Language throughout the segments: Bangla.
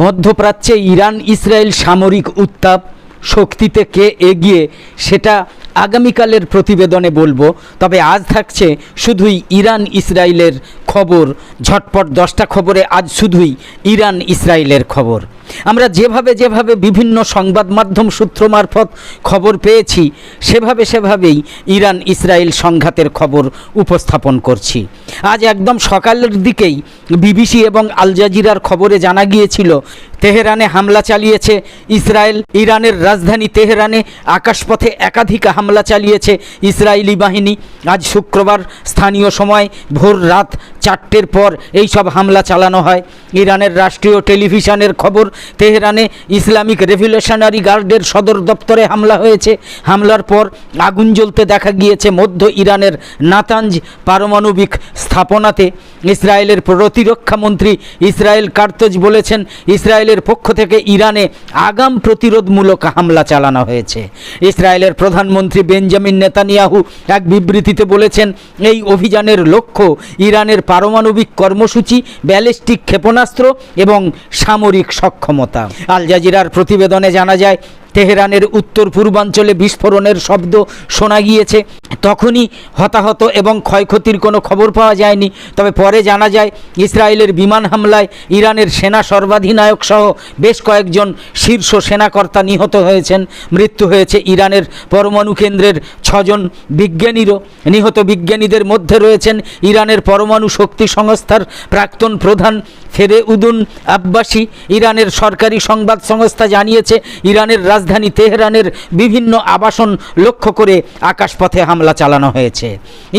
মধ্যপ্রাচ্যে ইরান ইসরায়েল সামরিক উত্তাপ শক্তিতে কে এগিয়ে সেটা আগামীকালের প্রতিবেদনে বলব। তবে আজ থাকছে শুধুই ইরান ইসরায়েলের খবর। ঝটপট দশটা খবরে আজ শুধুই ইরান ইসরায়েলের খবর। আমরা যেভাবে যেভাবে বিভিন্ন সংবাদ মাধ্যম সূত্র মারফত খবর পেয়েছি, সেভাবে সেভাবেই ইরান ইসরায়েল সংঘাতের খবর উপস্থাপন করছি। আজ একদম সকালের দিকেই বিবিসি এবং আল জাজিরার খবরে জানা গিয়েছিল, তেহরানে হামলা চালিয়েছে ইসরায়েল, ইরানের রাজধানী তেহরানে আকাশপথে একাধিক হামলা চালিয়েছে ইসরায়েলি বাহিনী। আজ শুক্রবার স্থানীয় সময় ভোর রাত চারটের পর এই সব হামলা চালানো হয়। ইরানের রাষ্ট্রীয় টেলিভিশনের খবর তেহরানে ইসলামিক রেভলিউশনারি গার্ডের সদর দপ্তরে হামলা হয়েছে। হামলার পর আগুন জ্বলতে দেখা গিয়েছে মধ্য ইরানের নাতাঞ্জ পারমাণবিক স্থাপনাতে। ইসরায়েলের প্রতিরক্ষা মন্ত্রী ইসরায়েল কার্তজ বলেছেন, ইসরায়েলের পক্ষ থেকে ইরানে আগাম প্রতিরোধমূলক হামলা চালানো হয়েছে। ইসরায়েলের প্রধানমন্ত্রী বেঞ্জামিন নেতানিয়াহু এক বিবৃতিতে বলেছেন, এই অভিযানের লক্ষ্য ইরানের পারমাণবিক কর্মসূচি, ব্যালিস্টিক ক্ষেপণাস্ত্র এবং সামরিক সক্ষমতা আল জাজিরার প্রতিবেদনে জানা যায় তেহরানের উত্তর পূর্বাঞ্চলে বিস্ফোরণের শব্দ শোনা গিয়েছে। তখনই হতাহত এবং ক্ষয়ক্ষতির কোনো খবর পাওয়া যায়নি। তবে পরে জানা যায়, ইসরায়েলের বিমান হামলায় ইরানের সেনা সর্বাধিনায়ক সহ বেশ কয়েকজন শীর্ষ সেনাকর্তা নিহত হয়েছেন। মৃত্যু হয়েছে ইরানের পরমাণু কেন্দ্রের ছজন বিজ্ঞানীরও। নিহত বিজ্ঞানীদের মধ্যে রয়েছেন ইরানের পরমাণু শক্তি সংস্থার প্রাক্তন প্রধান ফেরে উদুন আব্বাসী। ইরানের সরকারি সংবাদ সংস্থা জানিয়েছে, ইরানের রাজধানী তেহরানের বিভিন্ন আবাসন লক্ষ্য করে আকাশপথে হামলা চালানো হয়েছে।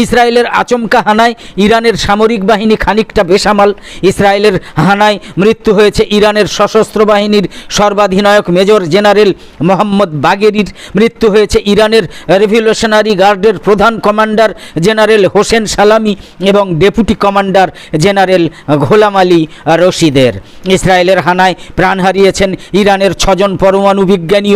ইসরায়েলের আচমকা হানায় ইরানের সামরিক বাহিনী খানিকটা বেসামাল। ইসরায়েলের হানায় মৃত্যু হয়েছে ইরানের সশস্ত্র বাহিনীর সর্বাধিনায়ক মেজর জেনারেল মোহাম্মদ বাগেরির। মৃত্যু হয়েছে ইরানের রেভলিউশনারি গার্ডের প্রধান কমান্ডার জেনারেল হোসেন সালামি এবং deputy commander general Gholam Ali রশিদের। ইসরায়েলের হানায় প্রাণ হারিয়েছেন ইরানের ছজন পরমাণু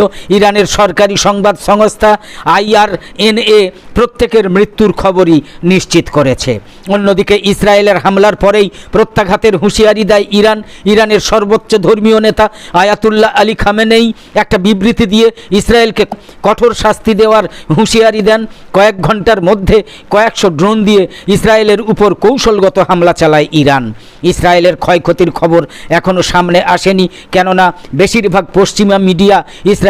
বিজ্ঞানীও ইরানের সরকারি সংবাদ সংস্থা আইআরএনএ প্রত্যেকের মৃত্যুর খবরই নিশ্চিত করেছে। অন্যদিকে ইসরায়েলের হামলার পরেই প্রত্যাঘাতের হুঁশিয়ারি দেয় ইরান। ইরানের সর্বোচ্চ ধর্মীয় নেতা আয়াতুল্লাহ আলী খামেনেই একটা বিবৃতি দিয়ে ইসরায়েলকে কঠোর শাস্তি দেওয়ার হুঁশিয়ারি দেন। কয়েক ঘণ্টার মধ্যে কয়েকশো ড্রোন দিয়ে ইসরায়েলের উপর কৌশলগত হামলা চালায় ইরান। ইসরায়েলের ক্ষয়ক্ষতির খবর এখনও সামনে আসেনি, কেননা বেশিরভাগ পশ্চিমা মিডিয়া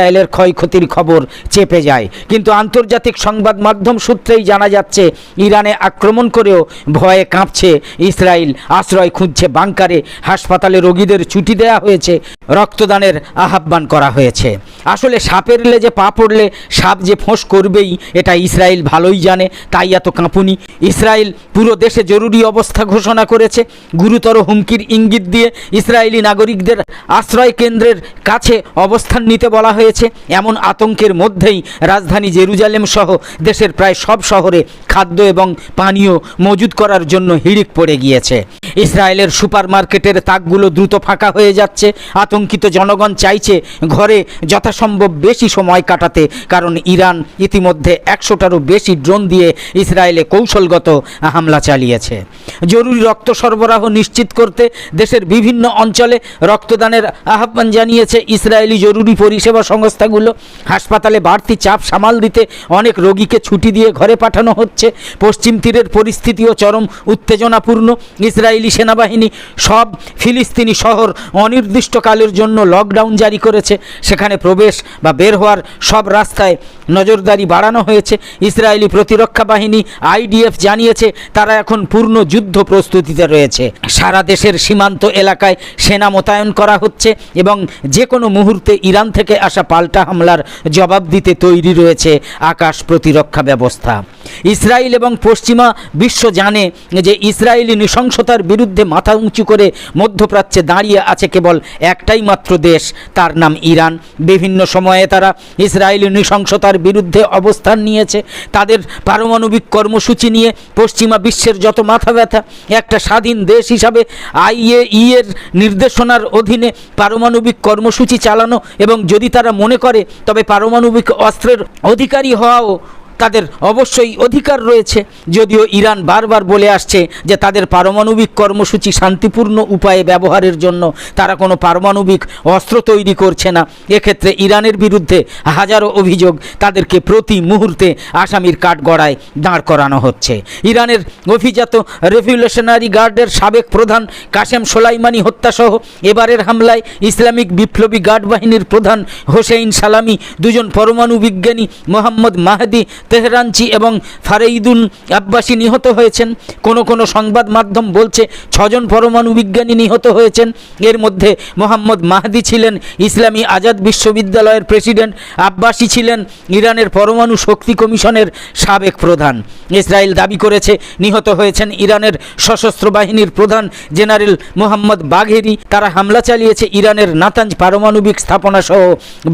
ইসরায়েলের ক্ষয়ক্ষতির খবর চেপে যায়। কিন্তু আন্তর্জাতিক সংবাদ মাধ্যম সূত্রেই জানা যাচ্ছে, ইরানে আক্রমণ করেও ভয়ে কাঁপছে ইসরায়েল। আশ্রয় খুঁজছে বাংকারে, হাসপাতালে রোগীদের ছুটি দেওয়া হয়েছে, রক্তদানের আহ্বান করা হয়েছে। আসলে সাপের লেজে পা পড়লে সাপ যে ফোঁস করবেই, এটা ইসরায়েল ভালোই জানে, তাই এত কাঁপুনি। ইসরায়েল পুরো দেশে জরুরি অবস্থা ঘোষণা করেছে। গুরুতর হুমকির ইঙ্গিত দিয়ে ইসরায়েলি নাগরিকদের আশ্রয় কেন্দ্রের কাছে অবস্থান নিতে বলা হয়েছে। এমন আতঙ্কের মধ্যেই রাজধানী জেরুজালেম সহ দেশের প্রায় সব শহরে খাদ্য এবং পানীয় মজুদ করার জন্য হিড়িক পড়ে গিয়েছে। ইসরায়েলের সুপারমার্কেটের তাকগুলো দ্রুত ফাঁকা হয়ে যাচ্ছে। আতঙ্কিত জনগণ চাইছে ঘরে যথাসম্ভব বেশি সময় কাটাতে, কারণ ইরান ইতিমধ্যে একশোটারও বেশি ড্রোন দিয়ে ইসরায়েলে কৌশলগত হামলা চালিয়েছে। জরুরি রক্ত সরবরাহ নিশ্চিত করতে দেশের বিভিন্ন অঞ্চলে রক্তদানের আহ্বান জানিয়েছে ইসরায়েলি জরুরি পরিষেবা সংস্থাগুলো হাসপাতালে বাড়তি চাপ সামাল দিতে অনেক রোগীকে ছুটি দিয়ে ঘরে পাঠানো হচ্ছে। পশ্চিম তীরের পরিস্থিতিও চরম উত্তেজনাপূর্ণ। ইসরায়েলি সেনাবাহিনী সব ফিলিস্তিনি শহর অনির্দিষ্টকালের জন্য লকডাউন জারি করেছে। সেখানে প্রবেশ বা বের হওয়ার সব রাস্তায় নজরদারি বাড়ানো হয়েছে। ইসরায়েলি প্রতিরক্ষা বাহিনী আইডিএফ জানিয়েছে, তারা এখন পূর্ণ যুদ্ধ প্রস্তুতিতে রয়েছে। সারা দেশের সীমান্ত এলাকায় সেনা মোতায়েন করা হচ্ছে এবং যে কোনো মুহূর্তে ইরান থেকে আসা পাল্টা হামলার জবাব দিতে তৈরি রয়েছে আকাশ প্রতিরক্ষা ব্যবস্থা। ইসরায়েল এবং পশ্চিমা বিশ্ব জানে যে ইসরায়েলি নৃশংসতার বিরুদ্ধে মাথা উঁচু করে মধ্যপ্রাচ্যে দাঁড়িয়ে আছে কেবল একটাই মাত্র দেশ, তার নাম ইরান। বিভিন্ন সময়ে তারা ইসরায়েলি নৃশংসতার বিরুদ্ধে অবস্থান নিয়েছে। তাদের পারমাণবিক কর্মসূচি নিয়ে পশ্চিমা বিশ্বের যত মাথা ব্যথা, একটা স্বাধীন দেশ হিসাবে আইএ এর নির্দেশনার অধীনে পারমাণবিক কর্মসূচি চালানো এবং যদি তারা মনে করে তবে পারমাণবিক অস্ত্রের অধিকারী হওয়াও তাদের অবশ্যই অধিকার রয়েছে। যদিও ইরান বারবার বলে আসছে যে তাদের পারমাণবিক কর্মসূচি শান্তিপূর্ণ উপায়ে ব্যবহারের জন্য তারা কোনো পারমাণবিক অস্ত্র তৈরি করছে না। এক্ষেত্রে ইরানের বিরুদ্ধে হাজারো অভিযোগ তাদেরকে প্রতি মুহূর্তে আসামির কাঠগড়ায় দাঁড় করানো হচ্ছে। ইরানের অভিজাত রেভলিউশনারি গার্ডের সাবেক প্রধান কাশেম সোলাইমানি হত্যাসহ এবারের হামলায় ইসলামিক বিপ্লবী গার্ড বাহিনীর প্রধান হোসেইন সালামি, দুজন পরমাণু বিজ্ঞানী মোহাম্মদ মাহাদি তেহরানচি এবং ফারেইদুন আব্বাসী নিহত হয়েছেন। কোনো কোনো সংবাদ মাধ্যম বলছে ছজন পরমাণু বিজ্ঞানী নিহত হয়েছেন। এর মধ্যে মোহাম্মদ মাহাদি ছিলেন ইসলামী আজাদ বিশ্ববিদ্যালয়ের প্রেসিডেন্ট, আব্বাসী ছিলেন ইরানের পরমাণু শক্তি কমিশনের সাবেক প্রধান। ইসরায়েল দাবি করেছে নিহত হয়েছেন ইরানের সশস্ত্র বাহিনীর প্রধান জেনারেল মোহাম্মদ বাঘেরি তারা হামলা চালিয়েছে ইরানের নাতাঞ্জ পারমাণবিক স্থাপনা সহ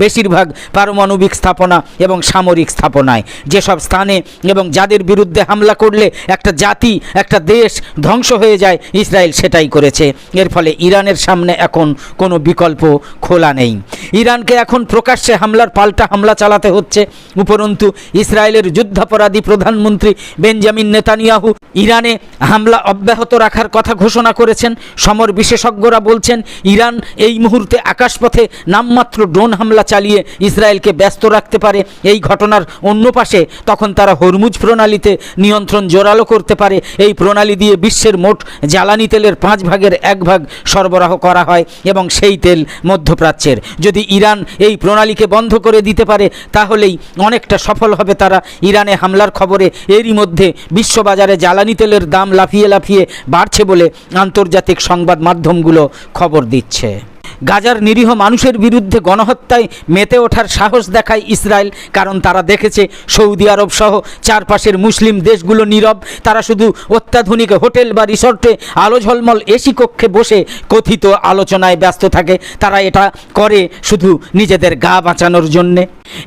বেশিরভাগ পারমাণবিক স্থাপনা এবং সামরিক স্থাপনায়। যেসব স্থানে এবং যাদের বিরুদ্ধে হামলা করলে একটা জাতি, একটা দেশ ধ্বংস হয়ে যায়, ইসরায়েল সেটাই করেছে। এর ফলে ইরানের সামনে এখন কোনো বিকল্প খোলা নেই। ইরানকে এখন প্রকাশ্যে হামলার পাল্টা হামলা চালাতে হচ্ছে। উপরন্তু, ইসরায়েলের যুদ্ধাপরাধী প্রধানমন্ত্রী বেঞ্জামিন নেতানিয়াহু ইরানে হামলা অব্যাহত রাখার কথা ঘোষণা করেছেন। সমর বিশেষজ্ঞরা বলছেন, ইরান এই মুহূর্তে আকাশপথে নামমাত্র ড্রোন হামলা চালিয়ে ইসরায়েলকে ব্যস্ত রাখতে পারে। এই ঘটনার অন্য পাশে তখন তারা হরমুজ প্রণালীতে নিয়ন্ত্রণ জোরালো করতে পারে। এই প্রণালী দিয়ে বিশ্বের মোট জ্বালানি তেলের পাঁচ ভাগের এক ভাগ সরবরাহ করা হয় এবং সেই তেল মধ্যপ্রাচ্যের। যদি ইরান এই প্রণালীকে বন্ধ করে দিতে পারে, তাহলেই অনেকটা সফল হবে তারা। ইরানে হামলার খবরে এরই মধ্যে বিশ্ববাজারে জ্বালানি তেলের দাম লাফিয়ে লাফিয়ে বাড়ছে বলে আন্তর্জাতিক সংবাদ মাধ্যমগুলো খবর দিচ্ছে। গাজার নিরীহ মানুষের বিরুদ্ধে গণহত্যায় মেতে ওঠার সাহস দেখায় ইসরায়েল, কারণ তারা দেখেছে সৌদি আরব সহ চারপাশের মুসলিম দেশগুলো নীরব। তারা শুধু অত্যাধুনিক হোটেল বা রিসর্টে আলো ঝলমল এসি কক্ষে বসে কথিত আলোচনায় ব্যস্ত থাকে। তারা এটা করে শুধু নিজেদের গা বাঁচানোর জন্যে।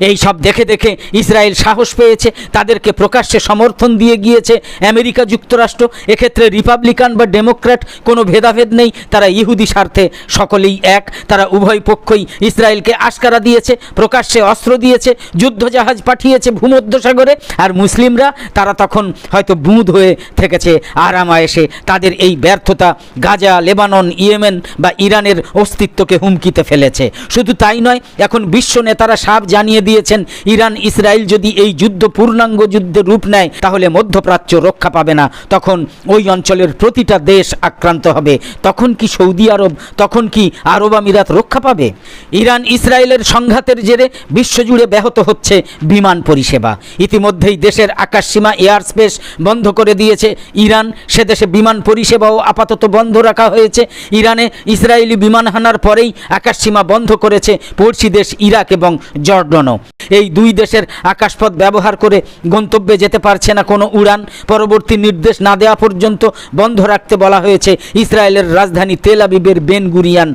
এই সব দেখে দেখে ইসরায়েল সাহস পেয়েছে, তাদেরকে প্রকাশ্যে সমর্থন দিয়ে গিয়েছে আমেরিকা যুক্তরাষ্ট্র। এক্ষেত্রে রিপাবলিকান বা ডেমোক্র্যাট কোনো ভেদাভেদ নেই, তারা ইহুদি স্বার্থে সকলেই এক। তারা উভয় পক্ষই ইসরায়েলকে আশকারা দিয়েছে, প্রকাশ্যে অস্ত্র দিয়েছে, যুদ্ধজাহাজ পাঠিয়েছে ভূমধ্যসাগরে, আর মুসলিমরা, তারা তখন হয়তো বুঁদ হয়ে থেকেছে আরামায়েসে তাদের এই ব্যর্থতা গাজা, লেবানন, ইয়েমেন বা ইরানের অস্তিত্বকে হুমকিতে ফেলেছে। শুধু তাই নয়, এখন বিশ্ব নেতারা সাপ জানিয়ে দিয়েছেন, ইরান, ইসরায়েল যদি এই যুদ্ধ পূর্ণাঙ্গ যুদ্ধে রূপ নেয়, তাহলে মধ্যপ্রাচ্য রক্ষা পাবে না। তখন ওই অঞ্চলের প্রতিটা দেশ আক্রান্ত হবে। তখন কি সৌদি আরব, তখন কি আরব আমিরাত রক্ষা পাবে। ইরান ইসরায়েলের সংঘাতের জেরে বিশ্বজুড়ে ব্যাহত হচ্ছে বিমান পরিষেবা। ইতিমধ্যেই দেশের আকাশসীমা এয়ার স্পেস বন্ধ করে দিয়েছে ইরান। সে দেশে বিমান পরিষেবাও আপাতত বন্ধ রাখা হয়েছে। ইরানে ইসরায়েলি বিমান হানার পরেই আকাশসীমা বন্ধ করেছে পড়শি দেশ ইরাক এবং জর্ডনও। এই দুই দেশের আকাশপথ ব্যবহার করে গন্তব্যে যেতে পারছে না কোনো উড়ান। পরবর্তী নির্দেশ না দেওয়া পর্যন্ত বন্ধ রাখতে বলা হয়েছে ইসরায়েলের রাজধানী তেল আবিবের বেন গুরিয়ান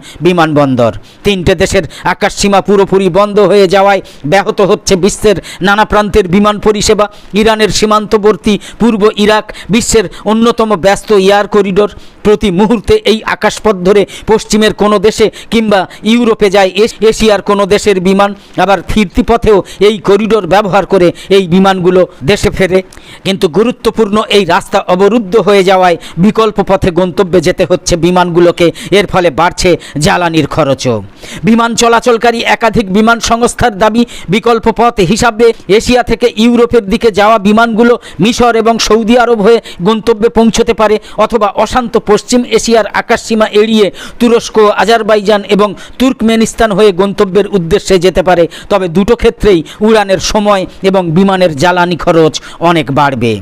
বিমানবন্দর। তিনটে দেশের আকাশসীমা পুরোপুরি বন্ধ হয়ে যাওয়ায় ব্যাহত হচ্ছে বিশ্বের নানা প্রান্তের বিমান পরিষেবা। ইরানের সীমান্তবর্তী পূর্ব ইরাক বিশ্বের অন্যতম ব্যস্ত এয়ার করিডোর। প্রতি মুহূর্তে এই আকাশপথ ধরে পশ্চিমের কোনো দেশে কিংবা ইউরোপে যায় এশিয়ার কোনো দেশের বিমান। আবার ফিরতি পথেও এই করিডোর ব্যবহার করে এই বিমানগুলো দেশে ফেরে। কিন্তু গুরুত্বপূর্ণ এই রাস্তা অবরুদ্ধ হয়ে যাওয়ায় বিকল্প পথে গন্তব্যে যেতে হচ্ছে বিমানগুলোকে। এর ফলে বাড়ছে জ্বালানির খরচও। বিমান চলাচলকারী একাধিক বিমান সংস্থার দাবি, বিকল্প পথ হিসাবে এশিয়া থেকে ইউরোপের দিকে যাওয়া বিমানগুলো মিশর এবং সৌদি আরব হয়ে গন্তব্যে পৌঁছতে পারে অথবা অশান্ত পশ্চিম এশিয়ার আকাশসীমা এড়িয়ে তুরস্ক, আজারবাইজান এবং তুর্কমেনিস্তান হয়ে গন্তব্যের উদ্দেশ্যে যেতে পারে। তবে দুটো ক্ষেত্রেই উড়ানের সময় এবং বিমানের জ্বালানি খরচ অনেক বাড়বে।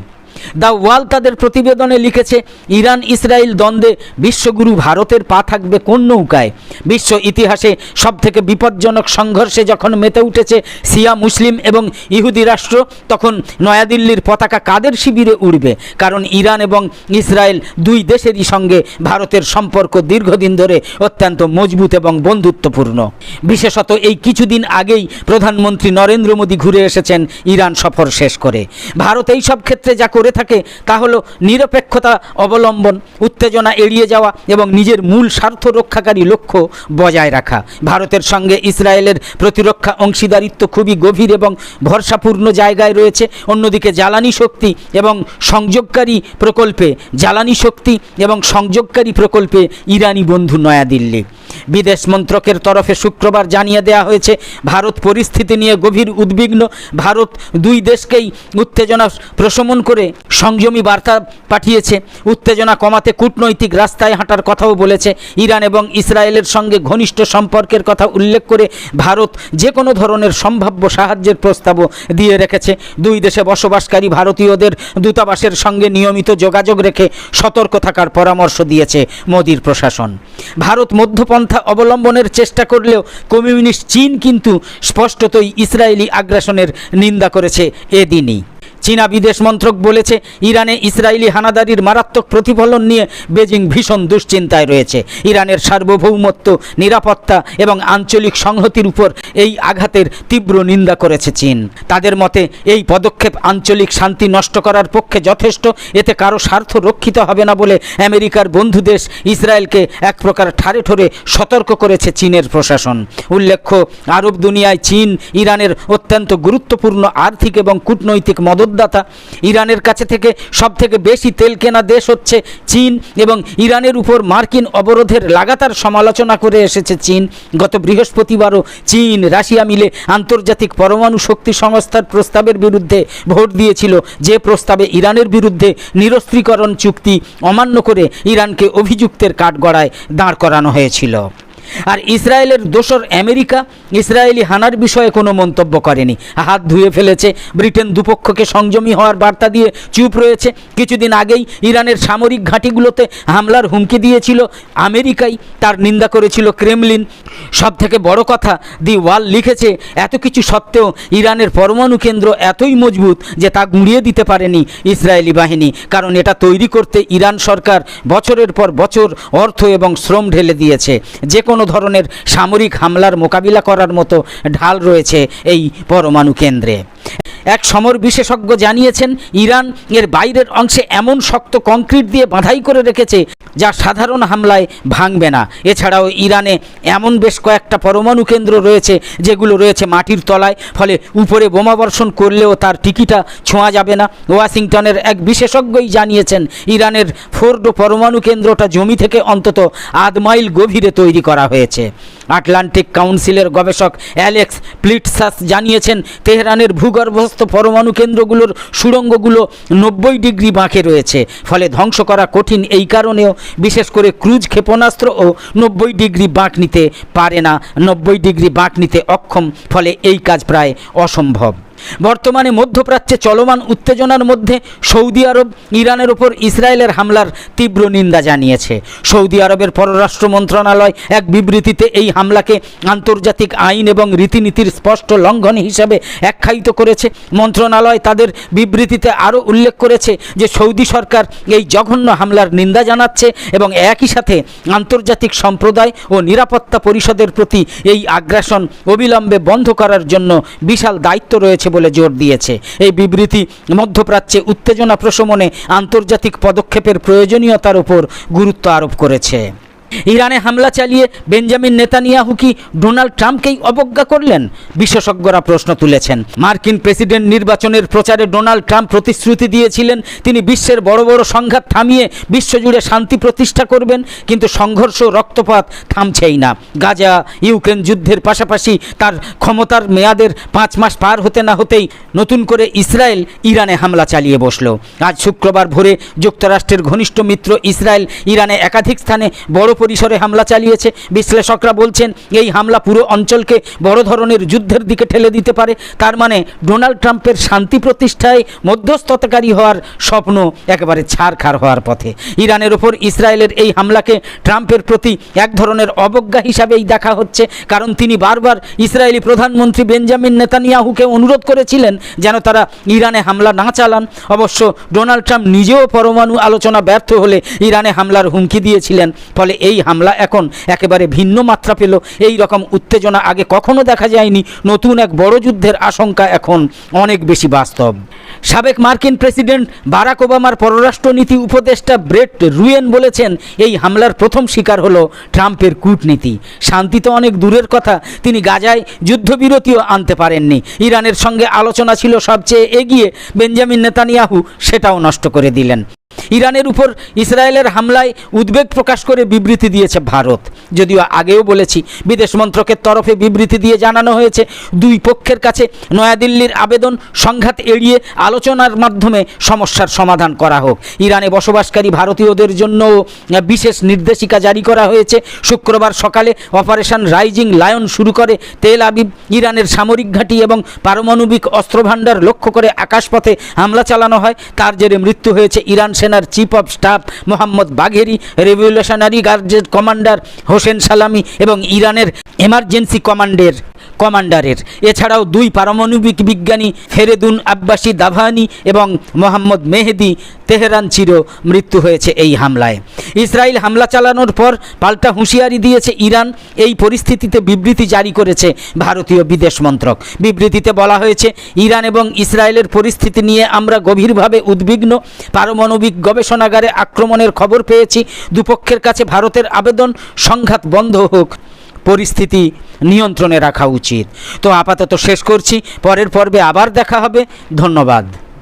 দ্য ওয়াল তাদের প্রতিবেদনে লিখেছে, ইরান ইসরায়েল দ্বন্দ্বে বিশ্বগুরু ভারতের পা থাকবে কোন নৌকায়? বিশ্ব ইতিহাসে সবথেকে বিপজ্জনক সংঘর্ষে যখন মেতে উঠেছে সিয়া মুসলিম এবং ইহুদি রাষ্ট্র, তখন নয়াদিল্লির পতাকা কাদের শিবিরে উড়বে? কারণ ইরান এবং ইসরায়েল দুই দেশেরই সঙ্গে ভারতের সম্পর্ক দীর্ঘদিন ধরে অত্যন্ত মজবুত এবং বন্ধুত্বপূর্ণ। বিশেষত এই কিছুদিন আগেই প্রধানমন্ত্রী নরেন্দ্র মোদী ঘুরে এসেছেন ইরান সফর শেষ করে। ভারত এই সব ক্ষেত্রে যা করে থাকে তা হলো নিরপেক্ষতা অবলম্বন, উত্তেজনা এড়িয়ে যাওয়া এবং নিজের মূল স্বার্থ রক্ষাকারী লক্ষ্য বজায় রাখা। ভারতের সঙ্গে ইসরায়েলের প্রতিরক্ষা অংশীদারিত্ব খুবই গভীর এবং ভরসাপূর্ণ জায়গায় রয়েছে। অন্যদিকে জ্বালানি শক্তি এবং সংযোগকারী প্রকল্পে, জ্বালানি শক্তি এবং সংযোগকারী প্রকল্পে ইরানি বন্ধু নয়াদিল্লি। বিদেশ মন্ত্রকের তরফে শুক্রবার জানিয়ে দেওয়া হয়েছে, ভারত পরিস্থিতি নিয়ে গভীর উদ্বিগ্ন। ভারত দুই দেশকেই উত্তেজনা প্রশমন করে সংযমী বার্তা পাঠিয়েছে। উত্তেজনা কমাতে কূটনৈতিক রাস্তায় হাঁটার কথাও বলেছে। ইরান এবং ইসরায়েলের সঙ্গে ঘনিষ্ঠ সম্পর্কের কথা উল্লেখ করে ভারত যে কোনো ধরনের সম্ভাব্য সাহায্যের প্রস্তাবও দিয়ে রেখেছে। দুই দেশে বসবাসকারী ভারতীয়দের দূতাবাসের সঙ্গে নিয়মিত যোগাযোগ রেখে সতর্ক থাকার পরামর্শ দিয়েছে মোদির প্রশাসন। ভারত মধ্যপন্থা অবলম্বনের চেষ্টা করলেও কমিউনিস্ট চীন কিন্তু স্পষ্টতই ইসরায়েলি আগ্রাসনের নিন্দা করেছে এদিনই। চীনা বিদেশ মন্ত্রক বলেছে, ইরানে ইসরায়েলি হানাদারির মারাত্মক প্রতিফলন নিয়ে বেজিং ভীষণ দুশ্চিন্তায় রয়েছে। ইরানের সার্বভৌমত্ব, নিরাপত্তা এবং আঞ্চলিক সংহতির উপর এই আঘাতের তীব্র নিন্দা করেছে চীন। তাদের মতে, এই পদক্ষেপ আঞ্চলিক শান্তি নষ্ট করার পক্ষে যথেষ্ট, এতে কারও স্বার্থ রক্ষিত হবে না বলে আমেরিকার বন্ধু দেশ ইসরায়েলকে এক প্রকার ঠারে ঠোরে সতর্ক করেছে চীনের প্রশাসন। উল্লেখ্য, আরব দুনিয়ায় চীন ইরানের অত্যন্ত গুরুত্বপূর্ণ আর্থিক এবং কূটনৈতিক মদতদাতা ইরানের কাছে থেকে সবথেকে বেশি তেল কেনা দেশ হচ্ছে চীন এবং ইরানের উপর মার্কিন অবরোধের লাগাতার সমালোচনা করে এসেছে চীন। গত বৃহস্পতিবারও চীন, রাশিয়া মিলে আন্তর্জাতিক পরমাণু শক্তি সংস্থার প্রস্তাবের বিরুদ্ধে ভোট দিয়েছিল। যে প্রস্তাবে ইরানের বিরুদ্ধে নিরস্ত্রীকরণ চুক্তি অমান্য করে ইরানকে অভিযুক্তের কাঠগড়ায় দাঁড় করানো হয়েছিল। আর ইসরায়েলের দোসর আমেরিকা ইসরায়েলি হানার বিষয়ে কোনো মন্তব্য করেনি। হাত ধুয়ে ফেলেছে। ব্রিটেন দুপক্ষকে সংযমী হওয়ার বার্তা দিয়ে চুপ রয়েছে। কিছুদিন আগেই ইরানের সামরিক ঘাঁটিগুলোতে হামলার হুমকি দিয়েছিল আমেরিকাই। তার নিন্দা করেছিল ক্রেমলিন। সব থেকে বড় কথা, দি ওয়াল লিখেছে, এত কিছু সত্ত্বেও ইরানের পরমাণু কেন্দ্র এতই মজবুত যে তা গুঁড়িয়ে দিতে পারেনি ইসরায়েলি বাহিনী। কারণ এটা তৈরি করতে ইরান সরকার বছরের পর বছর অর্থ এবং শ্রম ঢেলে দিয়েছে। যে কোনো ধরনের সামরিক হামলার মোকাবিলা করার মতো ঢাল রয়েছে এই পরমাণু কেন্দ্রে। এক সমর বিশেষজ্ঞ জানিয়েছেন, ইরান এর বাইরের অংশে এমন শক্ত কংক্রিট দিয়ে বাঁধাই করে রেখেছে যা সাধারণ হামলায় ভাঙবে না। এছাড়াও ইরানে এমন বেশ কয়েকটা পরমাণু কেন্দ্র রয়েছে, যেগুলো রয়েছে মাটির তলায়, ফলে উপরে বোমাবর্ষণ করলেও তার টিকিটা ছোঁয়া যাবে না। ওয়াশিংটনের এক বিশেষজ্ঞই জানিয়েছেন, ইরানের ফোর্ডো পরমাণু কেন্দ্রটা জমি থেকে অন্তত আধ মাইল গভীরে তৈরি করা হয়েছে। আটলান্টিক কাউন্সিলের গবেষক অ্যালেক্স প্লিটসাস জানিয়েছেন, তেহরানের ভূগর্ভস্থ পরমাণু কেন্দ্রগুলোর সুড়ঙ্গগুলো নব্বই ডিগ্রি বাঁকে রয়েছে। ফলে ধ্বংস করা কঠিন এই কারণেও বিশেষ করে ক্রুজ ক্ষেপণাস্ত্র ও নব্বই ডিগ্রি বাঁক নিতে পারে না। নব্বই ডিগ্রি বাঁক নিতে অক্ষম, ফলে এই কাজ প্রায় অসম্ভব। বর্তমানে মধ্যপ্রাচ্যে চলমান উত্তেজনার মধ্যে সৌদি আরব, ইরানের ওপর ইসরায়েলের হামলার তীব্র নিন্দা জানিয়েছে। সৌদি আরবের পররাষ্ট্র মন্ত্রণালয় এক বিবৃতিতে এই হামলাকে আন্তর্জাতিক আইন এবং রীতিনীতির স্পষ্ট লঙ্ঘন হিসাবে আখ্যায়িত করেছে। মন্ত্রণালয় তাদের বিবৃতিতে আরও উল্লেখ করেছে যে সৌদি সরকার এই জঘন্য হামলার নিন্দা জানাচ্ছে এবং একই সাথে আন্তর্জাতিক সম্প্রদায় ও নিরাপত্তা পরিষদের প্রতি এই আগ্রাসন অবিলম্বে বন্ধ করার জন্য বিশাল দায়িত্ব রয়েছে বলে জোর দিয়েছে। এই বিবৃতি মধ্যপ্রাচ্যে উত্তেজনা প্রশমনে আন্তর্জাতিক পদক্ষেপের প্রয়োজনীয়তার উপর গুরুত্ব আরোপ করেছে। ইরানে হামলা চালিয়ে বেঞ্জামিন নেতানিয়াহু কি ডোনাল্ড ট্রাম্পকেই অবজ্ঞা করলেন? বিশেষজ্ঞরা প্রশ্ন তুলেছেন। মার্কিন প্রেসিডেন্ট নির্বাচনের প্রচারে ডোনাল্ড ট্রাম্প প্রতিশ্রুতি দিয়েছিলেন, তিনি বিশ্বের বড় বড় সংঘাত থামিয়ে বিশ্বজুড়ে শান্তি প্রতিষ্ঠা করবেন, কিন্তু সংঘর্ষ রক্তপাত থামছেই না। গাজা, ইউক্রেন যুদ্ধের পাশাপাশি তার ক্ষমতার মেয়াদের পাঁচ মাস পার হতে না হতেই নতুন করে ইসরায়েল ইরানে হামলা চালিয়ে বসল। আজ শুক্রবার ভোরে যুক্তরাষ্ট্রের ঘনিষ্ঠ মিত্র ইসরায়েল ইরানে একাধিক স্থানে বড় পরিসরে হামলা চালিয়েছে। বিশ্লেষকরা বলছেন, এই হামলা পুরো অঞ্চলকে বড় ধরনের যুদ্ধের দিকে ঠেলে দিতে পারে। তার মানে ডোনাল্ড ট্রাম্পের শান্তি প্রতিষ্ঠায় মধ্যস্থতাকারী হওয়ার স্বপ্ন একেবারে ছাড়খাড় হওয়ার পথে। ইরানের ওপর ইসরায়েলের এই হামলাকে ট্রাম্পের প্রতি এক ধরনের অবজ্ঞা হিসাবেই দেখা হচ্ছে, কারণ তিনি বারবার ইসরায়েলি প্রধানমন্ত্রী বেঞ্জামিন নেতানিয়াহুকে অনুরোধ করেছিলেন যেন তারা ইরানে হামলা না চালান। অবশ্য ডোনাল্ড ট্রাম্প নিজেও পরমাণু আলোচনা ব্যর্থ হলে ইরানে হামলার হুমকি দিয়েছিলেন, ফলে এই এই হামলা এখন একেবারে ভিন্ন মাত্রা পেল। এই রকম উত্তেজনা আগে কখনো দেখা যায়নি। নতুন এক বড় যুদ্ধের আশঙ্কা এখন অনেক বেশি বাস্তব। সাবেক মার্কিন প্রেসিডেন্ট বারাক ওবামার পররাষ্ট্রনীতি উপদেষ্টা ব্রেট রুয়েন বলেছেন, এই হামলার প্রথম শিকার হলো ট্রাম্পের কূটনীতি। শান্তি তো অনেক দূরের কথা, তিনি গাজায় যুদ্ধবিরতিও আনতে পারেননি। ইরানের সঙ্গে আলোচনা ছিল সবচেয়ে এগিয়ে, বেঞ্জামিন নেতানিয়াহু সেটাও নষ্ট করে দিলেন। ইরানের উপর ইসরায়েলের হামলায় উদ্বেগ প্রকাশ করে বিবৃতি দিয়েছে ভারত। যদিও আগেও বলেছি, বিদেশ মন্ত্রকের তরফে বিবৃতি দিয়ে জানানো হয়েছে, দুই পক্ষের কাছে নয়াদিল্লির আবেদন সংঘাত এড়িয়ে আলোচনার মাধ্যমে সমস্যার সমাধান করা হোক। ইরানে বসবাসকারী ভারতীয়দের জন্য বিশেষ নির্দেশিকা জারি করা হয়েছে। শুক্রবার সকালে অপারেশন রাইজিং লায়ন শুরু করে তেল আবিব, ইরানের সামরিক ঘাঁটি এবং পারমাণবিক অস্ত্রভাণ্ডার লক্ষ্য করে আকাশপথে হামলা চালানো হয়। তার জেরে মৃত্যু হয়েছে ইরান সেনার chief of staff Mohammad Bagheri revolutionary গার্ডের কমান্ডার হোসেন সালামি এবং ইরানের এমার্জেন্সি কমান্ডের। কমান্ডারের। এছাড়াও দুই পারমাণবিক বিজ্ঞানী ফেরেদুন আব্বাসি দাভানি এবং মোহাম্মদ মেহেদি তেহরান চির মৃত্যু হয়েছে এই হামলায়। ইসরায়েল হামলা চালানোর পর পাল্টা হুঁশিয়ারি দিয়েছে ইরান। এই পরিস্থিতিতে বিবৃতি জারি করেছে ভারতীয় বিদেশ মন্ত্রক। বিবৃতিতে বলা হয়েছে, ইরান এবং ইসরায়েলের পরিস্থিতি নিয়ে আমরা গভীরভাবে উদ্বিগ্ন। পারমাণবিক গবেষণাগারে আক্রমণের খবর পেয়েছি। দুপক্ষের কাছে ভারতের আবেদন সংঘাত বন্ধ হোক। পরিস্থিতি নিয়ন্ত্রণে রাখা উচিত। তো আপাতত শেষ করছি পরের পর্বে আবার দেখা হবে। ধন্যবাদ।